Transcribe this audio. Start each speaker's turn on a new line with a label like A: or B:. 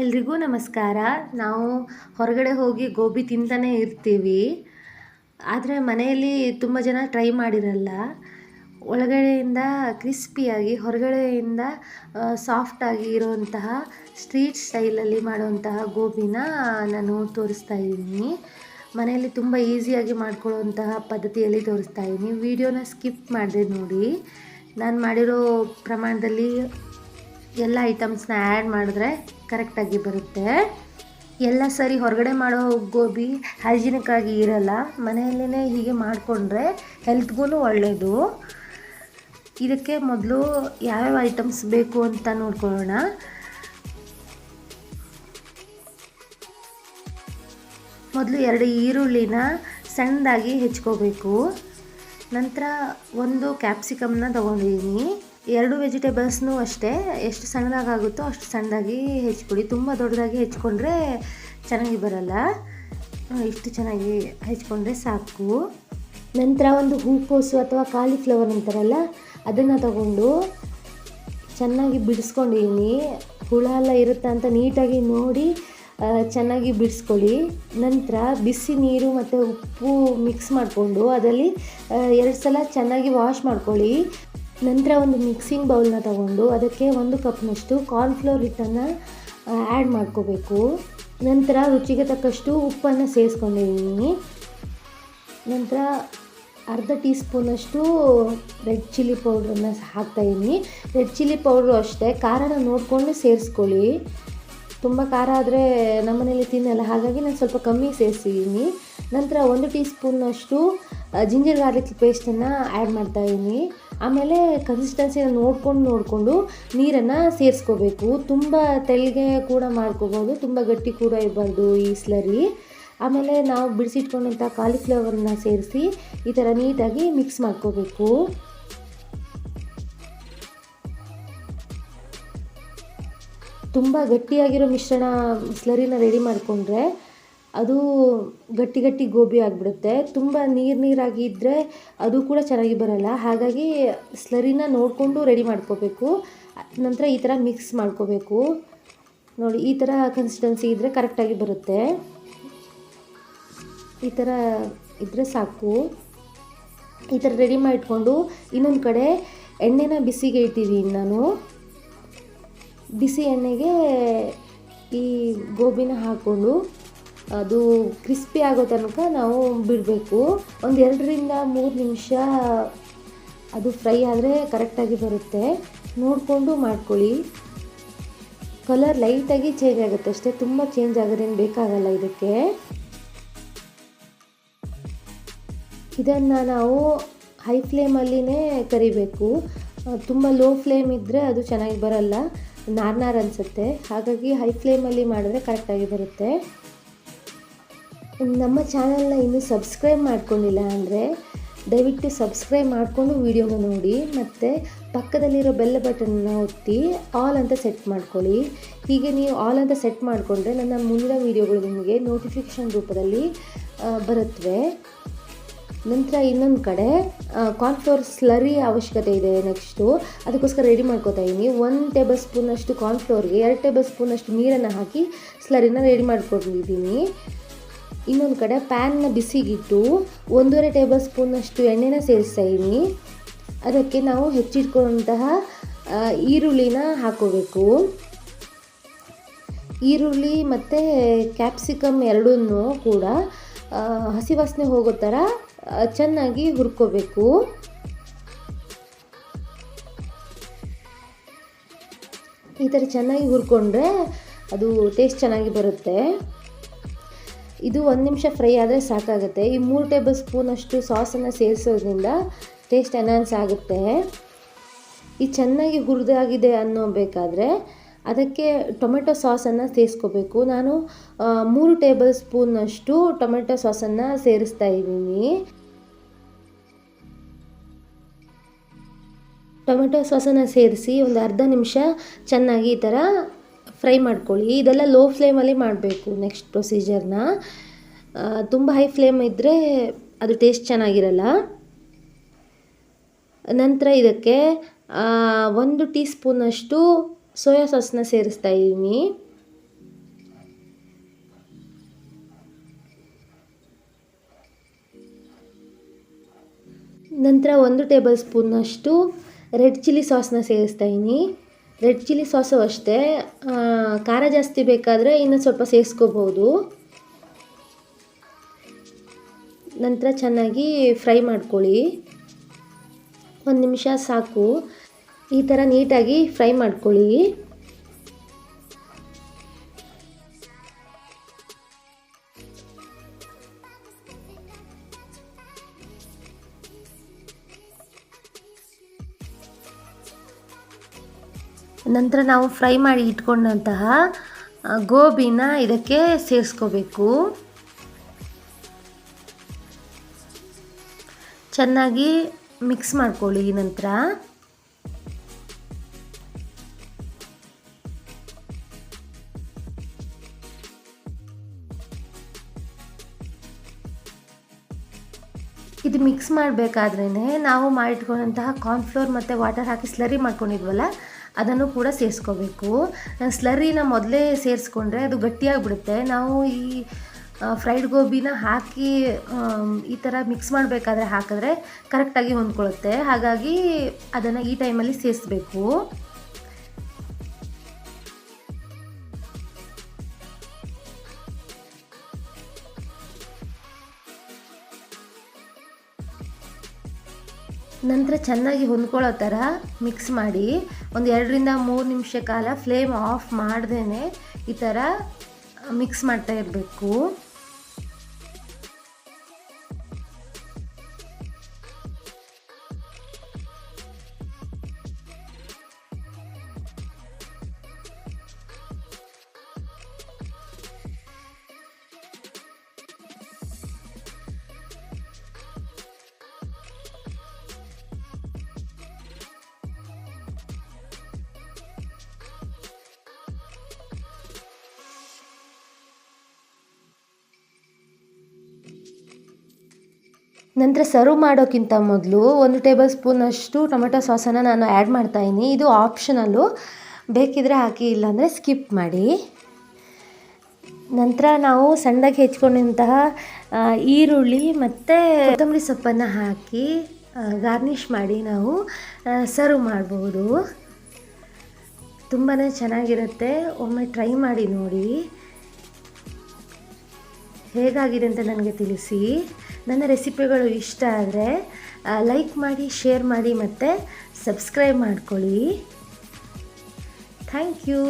A: ಎಲ್ರಿಗೂ ನಮಸ್ಕಾರ. ನಾವು ಹೊರಗಡೆ ಹೋಗಿ ಗೋಬಿ ತಿಂತಾನೆ ಇರ್ತೀವಿ. ಆದರೆ ಮನೆಯಲ್ಲಿ ತುಂಬ ಜನ ಟ್ರೈ ಮಾಡಿರಲ್ಲ. ಒಳಗಡೆಯಿಂದ ಕ್ರಿಸ್ಪಿಯಾಗಿ ಹೊರಗಡೆಯಿಂದ ಸಾಫ್ಟಾಗಿ ಇರುವಂತಹ ಸ್ಟ್ರೀಟ್ ಸ್ಟೈಲಲ್ಲಿ ಮಾಡುವಂತಹ ಗೋಬಿನ ನಾನು ತೋರಿಸ್ತಾ ಇದ್ದೀನಿ. ಮನೆಯಲ್ಲಿ ತುಂಬ ಈಸಿಯಾಗಿ ಮಾಡ್ಕೊಳ್ಳುವಂತಹ ಪದ್ಧತಿಯಲ್ಲಿ ತೋರಿಸ್ತಾ ಇದ್ದೀನಿ. ವಿಡಿಯೋನ ಸ್ಕಿಪ್ ಮಾಡಿದೆ ನೋಡಿ. ನಾನು ಮಾಡಿರೋ ಪ್ರಮಾಣದಲ್ಲಿ ಎಲ್ಲ ಐಟಮ್ಸ್ನ ಆ್ಯಡ್ ಮಾಡಿದ್ರೆ ಕರೆಕ್ಟಾಗಿ ಬರುತ್ತೆ. ಎಲ್ಲ ಸರಿ ಹೊರಗಡೆ ಮಾಡೋ ಗೋಬಿ ಹೈಜಿನಿಕ್ಕಾಗಿ ಇರಲ್ಲ. ಮನೆಯಲ್ಲೇ ಹೀಗೆ ಮಾಡಿಕೊಂಡ್ರೆ ಹೆಲ್ತ್ಗೂ ಒಳ್ಳೆಯದು ಇದಕ್ಕೆ ಮೊದಲು ಯಾವ್ಯಾವ ಐಟಮ್ಸ್ ಬೇಕು ಅಂತ ನೋಡ್ಕೊಳ್ಳೋಣ. ಮೊದಲು ಎರಡು ಈರುಳ್ಳಿನ ಸಣ್ಣದಾಗಿ ಹೆಚ್ಕೋಬೇಕು. ನಂತರ ಒಂದು ಕ್ಯಾಪ್ಸಿಕಮ್ನ ತೊಗೊಂಡಿದ್ದೀನಿ ಎರಡು ವೆಜಿಟೇಬಲ್ಸ್ನು ಅಷ್ಟೇ, ಎಷ್ಟು ಸಣ್ಣದಾಗುತ್ತೋ ಅಷ್ಟು ಸಣ್ಣದಾಗಿ ಹೆಚ್ಕೊಡಿ. ತುಂಬ ದೊಡ್ಡದಾಗಿ ಹೆಚ್ಕೊಂಡ್ರೆ ಚೆನ್ನಾಗಿ ಬರಲ್ಲ. ಇಷ್ಟು ಚೆನ್ನಾಗಿ ಹೆಚ್ಕೊಂಡ್ರೆ ಸಾಕು. ನಂತರ ಒಂದು ಹೂಕೋಸು ಅಥವಾ ಕಾಲಿಫ್ಲವರ್ ಅಂತಾರಲ್ಲ, ಅದನ್ನು ತಗೊಂಡು ಚೆನ್ನಾಗಿ ಬಿಡಿಸ್ಕೊಂಡಿದ್ದೀನಿ. ಹುಳ ಎಲ್ಲ ಇರುತ್ತ ಅಂತ ನೀಟಾಗಿ ನೋಡಿ ಚೆನ್ನಾಗಿ ಬಿಡಿಸ್ಕೊಳ್ಳಿ. ನಂತರ ಬಿಸಿ ನೀರು ಮತ್ತು ಉಪ್ಪು ಮಿಕ್ಸ್ ಮಾಡಿಕೊಂಡು, ಅದರಲ್ಲಿ ಎರಡು ಸಲ ಚೆನ್ನಾಗಿ ವಾಶ್ ಮಾಡ್ಕೊಳ್ಳಿ. ನಂತರ ಒಂದು ಮಿಕ್ಸಿಂಗ್ ಬೌಲ್ನ ತಗೊಂಡು ಅದಕ್ಕೆ ಒಂದು ಕಪ್ನಷ್ಟು ಕಾರ್ನ್ಫ್ಲೋರ್ ಹಿಟ್ಟನ್ನು ಆ್ಯಡ್ ಮಾಡ್ಕೋಬೇಕು. ನಂತರ ರುಚಿಗೆ ತಕ್ಕಷ್ಟು ಉಪ್ಪನ್ನು ಸೇರಿಸ್ಕೊಂಡಿದ್ದೀನಿ. ನಂತರ ಅರ್ಧ ಟೀ ಸ್ಪೂನಷ್ಟು ರೆಡ್ ಚಿಲ್ಲಿ ಪೌಡ್ರನ್ನು ಹಾಕ್ತಾಯಿದ್ದೀನಿ. ರೆಡ್ ಚಿಲ್ಲಿ ಪೌಡ್ರು ಅಷ್ಟೇ, ಖಾರನ ನೋಡಿಕೊಂಡು ಸೇರಿಸ್ಕೊಳ್ಳಿ. ತುಂಬ ಖಾರ ಆದರೆ ನಮ್ಮನೇಲಿ ತಿನ್ನಲ್ಲ, ಹಾಗಾಗಿ ನಾನು ಸ್ವಲ್ಪ ಕಮ್ಮಿ ಸೇರಿಸಿದ್ದೀನಿ. ನಂತರ ಒಂದು ಟೀ ಸ್ಪೂನಷ್ಟು ಜಿಂಜರ್ ಗಾರ್ಲಿಕ್ ಪೇಸ್ಟನ್ನು ಆ್ಯಡ್ ಮಾಡ್ತಾಯಿದ್ದೀನಿ. ಆಮೇಲೆ ಕನ್ಸಿಸ್ಟೆನ್ಸಿನ ನೋಡ್ಕೊಂಡು ನೋಡಿಕೊಂಡು ನೀರನ್ನು ಸೇರಿಸ್ಕೋಬೇಕು. ತುಂಬ ತೆಳ್ಳಗೆ ಕೂಡ ಮಾಡ್ಕೋಬೋದು, ತುಂಬ ಗಟ್ಟಿ ಕೂಡ ಇರಬಾರ್ದು ಈ ಸ್ಲರಿ ಆಮೇಲೆ ನಾವು ಬಿಡಿಸಿಟ್ಕೊಂಡಂಥ ಕಾಲಿಫ್ಲವರ್ನ ಸೇರಿಸಿ ಈ ಥರ ನೀಟಾಗಿ ಮಿಕ್ಸ್ ಮಾಡ್ಕೋಬೇಕು. ತುಂಬ ಗಟ್ಟಿಯಾಗಿರೋ ಮಿಶ್ರಣ ಸ್ಲರಿನ ರೆಡಿ ಮಾಡಿಕೊಂಡ್ರೆ ಅದು ಗಟ್ಟಿ ಗಟ್ಟಿ ಗೋಬಿ ಆಗಿಬಿಡುತ್ತೆ. ತುಂಬ ನೀರು ನೀರಾಗಿ ಇದ್ದರೆ ಅದು ಕೂಡ ಚೆನ್ನಾಗಿ ಬರಲ್ಲ. ಹಾಗಾಗಿ ಸ್ಲರಿನ ನೋಡಿಕೊಂಡು ರೆಡಿ ಮಾಡ್ಕೋಬೇಕು. ನಂತರ ಈ ಥರ ಮಿಕ್ಸ್ ಮಾಡ್ಕೋಬೇಕು. ನೋಡಿ, ಈ ಥರ ಕನ್ಸಿಸ್ಟೆನ್ಸಿ ಇದ್ದರೆ ಕರೆಕ್ಟಾಗಿ ಬರುತ್ತೆ. ಈ ಥರ ಇದ್ದರೆ ಸಾಕು. ಈ ಥರ ರೆಡಿ ಮಾಡಿಟ್ಕೊಂಡು ಇನ್ನೊಂದು ಕಡೆ ಎಣ್ಣೆನ ಬಿಸಿಗೆ ಇಟ್ಟಿದ್ದೀನಿ ನಾನು. ಬಿಸಿ ಎಣ್ಣೆಗೆ ಈ ಗೋಬಿನ ಹಾಕ್ಕೊಂಡು ಅದು ಕ್ರಿಸ್ಪಿ ಆಗೋ ತನಕ ನಾವು ಬಿಡಬೇಕು. ಒಂದು ಎರಡರಿಂದ ಮೂರು ನಿಮಿಷ ಅದು ಫ್ರೈ ಆದರೆ ಕರೆಕ್ಟಾಗಿ ಬರುತ್ತೆ. ನೋಡಿಕೊಂಡು ಮಾಡ್ಕೊಳ್ಳಿ. ಕಲರ್ ಲೈಟಾಗಿ ಚೇಂಜ್ ಆಗುತ್ತೆ ಅಷ್ಟೇ, ತುಂಬ ಚೇಂಜ್ ಆಗೋದೇನು ಬೇಕಾಗಲ್ಲ ಇದಕ್ಕೆ. ಇದನ್ನು ನಾವು ಹೈ ಫ್ಲೇಮಲ್ಲಿನೇ ಕರಿಬೇಕು. ತುಂಬ ಲೋ ಫ್ಲೇಮ್ ಇದ್ದರೆ ಅದು ಚೆನ್ನಾಗಿ ಬರಲ್ಲ ನಾರ್ನಾರ್ ನಾರ್ ಅನಿಸುತ್ತೆ. ಹಾಗಾಗಿ ಹೈ ಫ್ಲೇಮಲ್ಲಿ ಮಾಡಿದ್ರೆ ಕರೆಕ್ಟಾಗಿ ಬರುತ್ತೆ. ನಮ್ಮ ಚಾನಲ್ನ ಇನ್ನೂ ಸಬ್ಸ್ಕ್ರೈಬ್ ಮಾಡ್ಕೊಂಡಿಲ್ಲ ಅಂದರೆ ದಯವಿಟ್ಟು ಸಬ್ಸ್ಕ್ರೈಬ್ ಮಾಡಿಕೊಂಡು ವೀಡಿಯೋನ ನೋಡಿ ಮತ್ತು ಪಕ್ಕದಲ್ಲಿರೋ ಬೆಲ್ಲ ಬಟನ್ನ ಒತ್ತಿ ಆಲ್ ಅಂತ ಸೆಟ್ ಮಾಡ್ಕೊಳ್ಳಿ. ಹೀಗೆ ನೀವು ಆಲ್ ಅಂತ ಸೆಟ್ ಮಾಡಿಕೊಂಡ್ರೆ ನನ್ನ ಮುಂದಿನ ವೀಡಿಯೋಗಳು ನಿಮಗೆ ನೋಟಿಫಿಕೇಷನ್ ರೂಪದಲ್ಲಿ ಬರುತ್ತವೆ ನಂತರ ಇನ್ನೊಂದು ಕಡೆ ಕಾರ್ನ್ಫ್ಲೋರ್ ಸ್ಲರಿ ಅವಶ್ಯಕತೆ ಇದೆ ನೆಕ್ಸ್ಟು ಅದಕ್ಕೋಸ್ಕರ ರೆಡಿ ಮಾಡ್ಕೋತಾ ಇದ್ದೀನಿ ಒಂದು ಟೇಬಲ್ ಸ್ಪೂನಷ್ಟು ಕಾರ್ನ್ಫ್ಲೋರ್ಗೆ ಎರಡು ಟೇಬಲ್ ಸ್ಪೂನಷ್ಟು ನೀರನ್ನು ಹಾಕಿ ಸ್ಲರಿನ ರೆಡಿ ಮಾಡ್ಕೊಂಡಿದ್ದೀನಿ ಇನ್ನೊಂದು ಕಡೆ ಪ್ಯಾನ್ನ ಬಿಸಿಗಿಟ್ಟು ಒಂದೂವರೆ ಟೇಬಲ್ ಸ್ಪೂನಷ್ಟು ಎಣ್ಣೆನ ಸೇರಿಸ್ತಾ ಇದ್ದೀನಿ ಅದಕ್ಕೆ ನಾವು ಹೆಚ್ಚಿಟ್ಕೊಂಡಂತಹ ಈರುಳ್ಳಿನ ಹಾಕೋಬೇಕು. ಈರುಳ್ಳಿ ಮತ್ತು ಕ್ಯಾಪ್ಸಿಕಮ್ ಎರಡನ್ನೂ ಕೂಡ ಹಸಿ ವಾಸನೆ ಹೋಗೋ ಥರ ಚೆನ್ನಾಗಿ ಹುರ್ಕೋಬೇಕು. ಈ ಥರ ಚೆನ್ನಾಗಿ ಹುರ್ಕೊಂಡ್ರೆ ಅದು ಟೇಸ್ಟ್ ಚೆನ್ನಾಗಿ ಬರುತ್ತೆ. ಇದು ಒಂದು ನಿಮಿಷ ಫ್ರೈ ಆದರೆ ಸಾಕಾಗುತ್ತೆ. ಈ ಮೂರು ಟೇಬಲ್ ಸ್ಪೂನಷ್ಟು ಸಾಸನ್ನು ಸೇರಿಸೋದ್ರಿಂದ ಟೇಸ್ಟ್ ಎನ್ಹಾನ್ಸ್ ಆಗುತ್ತೆ. ಈ ಚೆನ್ನಾಗಿ ಹುರಿದಾಗಿದೆ ಅನ್ನೋ ಬೇಕಾದರೆ ಅದಕ್ಕೆ ಟೊಮೆಟೊ ಸಾಸನ್ನು ಸೇರಿಸ್ಕೋಬೇಕು. ನಾನು ಮೂರು ಟೇಬಲ್ ಸ್ಪೂನಷ್ಟು ಟೊಮೆಟೊ ಸಾಸನ್ನು ಸೇರಿಸ್ತಾ ಇದ್ದೀನಿ. ಟೊಮೆಟೊ ಸಾಸನ್ನು ಸೇರಿಸಿ ಒಂದು ಅರ್ಧ ನಿಮಿಷ ಚೆನ್ನಾಗಿ ಈ ಥರ ಫ್ರೈ ಮಾಡ್ಕೊಳ್ಳಿ. ಇದೆಲ್ಲ ಲೋ ಫ್ಲೇಮಲ್ಲಿ ಮಾಡಬೇಕು ನೆಕ್ಸ್ಟ್ ಪ್ರೊಸೀಜರ್ನ ತುಂಬ ಹೈ ಫ್ಲೇಮ್ ಇದ್ದರೆ ಅದು ಟೇಸ್ಟ್ ಚೆನ್ನಾಗಿರಲ್ಲ. ನಂತರ ಇದಕ್ಕೆ ಒಂದು ಟೀ ಸ್ಪೂನಷ್ಟು ಸೋಯಾ ಸಾಸ್ನ ಸೇರಿಸ್ತಾ ಇದ್ದೀನಿ ನಂತರ ಒಂದು ಟೇಬಲ್ ಸ್ಪೂನಷ್ಟು ರೆಡ್ ಚಿಲ್ಲಿ ಸಾಸ್ನ ಸೇರಿಸ್ತಾ ಇದ್ದೀನಿ ರೆಡ್ ಚಿಲ್ಲಿ ಸಾಸು ಅಷ್ಟೇ ಖಾರ ಜಾಸ್ತಿ ಬೇಕಾದರೆ ಇನ್ನು ಸ್ವಲ್ಪ ಸೇರಿಸ್ಕೋಬೋದು ನಂತರ ಚೆನ್ನಾಗಿ ಫ್ರೈ ಮಾಡ್ಕೊಳ್ಳಿ. ಒಂದು ನಿಮಿಷ ಸಾಕು. ಈ ಥರ ನೀಟಾಗಿ ಫ್ರೈ ಮಾಡ್ಕೊಳ್ಳಿ. ನಂತರ ನಾವು ಫ್ರೈ ಮಾಡಿ ಇಟ್ಕೊಂಡಂತಹ ಗೋಬಿನ ಇದಕ್ಕೆ ಸೇರಿಸ್ಕೋಬೇಕು. ಚೆನ್ನಾಗಿ ಮಿಕ್ಸ್ ಮಾಡ್ಕೊಳ್ಳಿ ನಂತರ. ಇದು ಮಿಕ್ಸ್ ಮಾಡಬೇಕಾದ್ರೇ ನಾವು ಮಾಡಿಟ್ಕೊಂಡಂತಹ ಕಾರ್ನ್ಫ್ಲೋರ್ ಮತ್ತು ವಾಟರ್ ಹಾಕಿ ಸ್ಲರಿ ಮಾಡ್ಕೊಂಡಿದ್ವಲ್ಲ ಅದನ್ನು ಕೂಡ ಸೇರಿಸ್ಕೋಬೇಕು. ಸ್ಲರಿನ ಮೊದಲೇ ಸೇರಿಸ್ಕೊಂಡ್ರೆ ಅದು ಗಟ್ಟಿಯಾಗಿಬಿಡುತ್ತೆ. ನಾವು ಈ ಫ್ರೈಡ್ ಗೋಬಿನ ಹಾಕಿ ಈ ಥರ ಮಿಕ್ಸ್ ಮಾಡಬೇಕಾದ್ರೆ ಹಾಕಿದ್ರೆ ಕರೆಕ್ಟಾಗಿ ಹೊಂದ್ಕೊಳ್ಳುತ್ತೆ ಹಾಗಾಗಿ ಅದನ್ನು ಈ ಟೈಮಲ್ಲಿ ಸೇರಿಸ್ಬೇಕು. ನಂತರ ಚೆನ್ನಾಗಿ ಹೊಂದ್ಕೊಳ್ಳೋ ಥರ ಮಿಕ್ಸ್ ಮಾಡಿ ಒಂದು ಎರಡರಿಂದ ಮೂರು ನಿಮಿಷ ಕಾಲ ಫ್ಲೇಮ್ ಆಫ್ ಮಾಡ್ದೇ ಈ ಥರ ಮಿಕ್ಸ್ ಮಾಡ್ತಾ ಇರಬೇಕು. ನಂತರ ಸರ್ವ್ ಮಾಡೋಕ್ಕಿಂತ ಮೊದಲು ಒಂದು ಟೇಬಲ್ ಸ್ಪೂನಷ್ಟು ಟೊಮೆಟೊ ಸಾಸನ್ನು ನಾನು ಆ್ಯಡ್ ಮಾಡ್ತಾಯಿದ್ದೀನಿ ಇದು ಆಪ್ಷನಲ್ಲು ಬೇಕಿದ್ರೆ ಹಾಕಿ, ಇಲ್ಲಾಂದರೆ ಸ್ಕಿಪ್ ಮಾಡಿ. ನಂತರ ನಾವು ಸಣ್ಣದಾಗಿ ಹೆಚ್ಕೊಂಡಂತಹ ಈರುಳ್ಳಿ ಮತ್ತು ಕೊತ್ತಂಬರಿ ಸೊಪ್ಪನ್ನು ಹಾಕಿ ಗಾರ್ನಿಷ್ ಮಾಡಿ ನಾವು ಸರ್ವ್ ಮಾಡಬಹುದು ತುಂಬಾ ಚೆನ್ನಾಗಿರುತ್ತೆ. ಒಮ್ಮೆ ಟ್ರೈ ಮಾಡಿ ನೋಡಿ. ಹೇಗಾಗಿದೆ ಅಂತ ನನಗೆ ತಿಳಿಸಿ. ನನ್ನ ರೆಸಿಪಿಗಳು ಇಷ್ಟ ಆದರೆ ಲೈಕ್ ಮಾಡಿ ಶೇರ್ ಮಾಡಿ ಮತ್ತು ಸಬ್ಸ್ಕ್ರೈಬ್ ಮಾಡ್ಕೊಳ್ಳಿ. Thank you